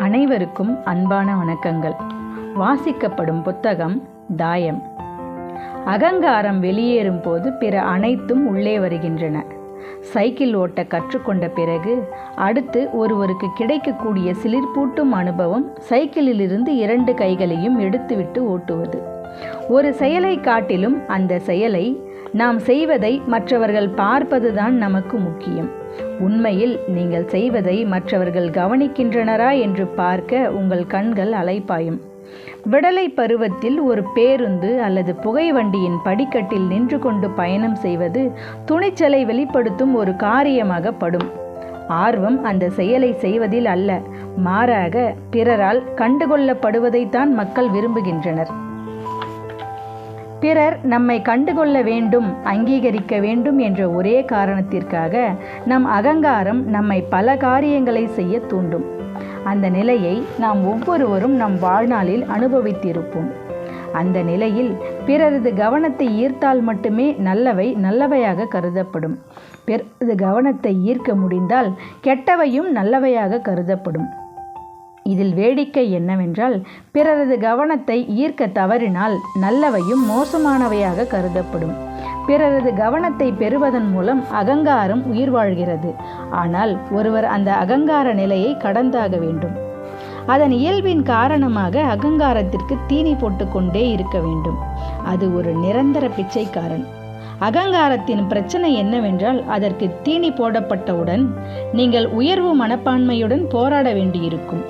அனைவருக்கும் அன்பான வணக்கங்கள். வாசிக்கப்படும் புத்தகம் தாயம். அகங்காரம் வெளியேறும் போது பிற அனைத்தும் உள்ளே வருகின்றன. சைக்கிள் ஓட்ட கற்றுக்கொண்ட பிறகு அடுத்து ஒருவருக்கு கிடைக்கக்கூடிய சிலிர்ப்பூட்டும் அனுபவம் சைக்கிளிலிருந்து இரண்டு கைகளையும் எடுத்துவிட்டு ஓட்டுவது. ஒரு செயலை காட்டிலும் அந்த செயலை நாம் செய்வதை மற்றவர்கள் பார்ப்பதுதான் நமக்கு முக்கியம். உண்மையில் நீங்கள் செய்வதை மற்றவர்கள் கவனிக்கின்றனரா என்று பார்க்க உங்கள் கண்கள் அலைப்பாயும். விடலை பருவத்தில் ஒரு பேருந்து அல்லது புகை வண்டியின் படிக்கட்டில் நின்று கொண்டு பயணம் செய்வது துணிச்சலை வெளிப்படுத்தும் ஒரு காரியமாக படும். ஆர்வம் அந்த செயலை செய்வதில் அல்ல மாறாக பிறரால் கண்டுகொள்ளப்படுவதைத்தான் மக்கள் விரும்புகின்றனர். பிறர் நம்மை கண்டுகொள்ள வேண்டும் அங்கீகரிக்க வேண்டும் என்ற ஒரே காரணத்திற்காக நம் அகங்காரம் நம்மை பல காரியங்களை செய்ய தூண்டும். அந்த நிலையை நாம் ஒவ்வொருவரும் நம் வாழ்நாளில் அனுபவித்திருப்போம். அந்த நிலையில் பிறரது கவனத்தை ஈர்த்தால் மட்டுமே நல்லவை நல்லவையாக கருதப்படும். பிறரது கவனத்தை ஈர்க்க முடிந்தால் கெட்டவையும் நல்லவையாக கருதப்படும். இதில் வேடிக்கை என்னவென்றால் பிறரது கவனத்தை ஈர்க்க தவறினால் நல்லவையும் மோசமானவையாக கருதப்படும். பிறரது கவனத்தை பெறுவதன் மூலம் அகங்காரம் உயிர் வாழ்கிறது. ஆனால் ஒருவர் அந்த அகங்கார நிலையை கடந்தாக வேண்டும். அதன் இயல்பின் காரணமாக அகங்காரத்திற்கு தீனி போட்டுக்கொண்டே இருக்க வேண்டும். அது ஒரு நிரந்தர பிச்சைக்காரன். அகங்காரத்தின் பிரச்சனை என்னவென்றால் அதற்கு தீனி போடப்பட்டவுடன் நீங்கள் உயர்வு மனப்பான்மையுடன் போராட வேண்டியிருக்கும்.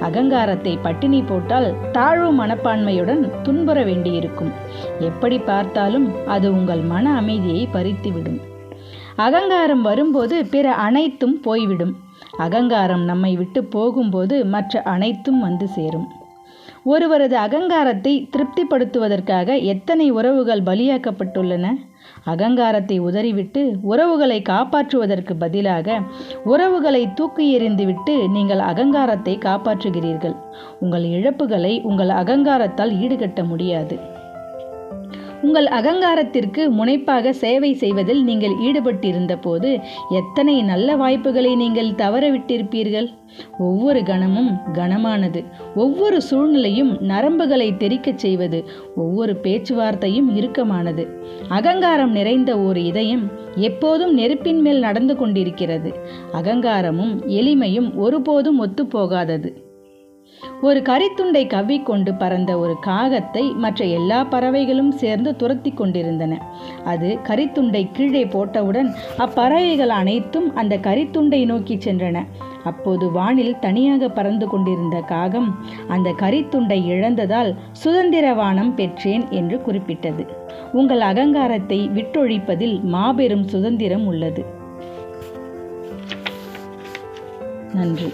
அகங்காரத்தை பட்டினி போட்டால் தாழ்வு மனப்பான்மையுடன் துன்புற வேண்டியிருக்கும். எப்படி பார்த்தாலும் அது உங்கள் மன அமைதியை பறித்துவிடும். அகங்காரம் வரும்போது பிற அனைத்தும் போய்விடும். அகங்காரம் நம்மை விட்டு போகும்போது மற்ற அனைத்தும் வந்து சேரும். ஒருவரது அகங்காரத்தை திருப்திப்படுத்துவதற்காக எத்தனை உறவுகள் பலியாக்கப்பட்டுள்ளன? அகங்காரத்தை உதறிவிட்டு உறவுகளை காப்பாற்றுவதற்கு பதிலாக உறவுகளை தூக்கி எறிந்துவிட்டு நீங்கள் அகங்காரத்தை காப்பாற்றுகிறீர்கள். உங்கள் இழப்புகளை உங்கள் அகங்காரத்தால் ஈடுகட்ட முடியாது. உங்கள் அகங்காரத்திற்கு முனைப்பாக சேவை செய்வதில் நீங்கள் ஈடுபட்டிருந்த போது எத்தனை நல்ல வாய்ப்புகளை நீங்கள் தவறவிட்டிருப்பீர்கள்? ஒவ்வொரு கணமும் கனமானது. ஒவ்வொரு சூழ்நிலையும் நரம்புகளை தெரிக்கச் செய்வது. ஒவ்வொரு பேச்சுவார்த்தையும் இறுக்கமானது. அகங்காரம் நிறைந்த ஒரு இதயம் எப்போதும் நெருப்பின் மேல் நடந்து கொண்டிருக்கிறது. அகங்காரமும் எளிமையும் ஒருபோதும் ஒத்துப்போகாதது. ஒரு கரித்துண்டை கவ்விக்கொண்டு பறந்த ஒரு காகத்தை மற்ற எல்லா பறவைகளும் சேர்ந்து துரத்தி கொண்டிருந்தன. அது கரித்துண்டை கீழே போட்டவுடன் அப்பறவைகள் அனைத்தும் அந்த கரித்துண்டை நோக்கி சென்றன. அப்போது வானில் தனியாக பறந்து கொண்டிருந்த காகம் அந்த கரித்துண்டை இழந்ததால் சுதந்திர வானம் பெற்றேன் என்று குறிப்பிட்டது. உங்கள் அகங்காரத்தை விட்டொழிப்பதில் மாபெரும் சுதந்திரம் உள்ளது. நன்றி.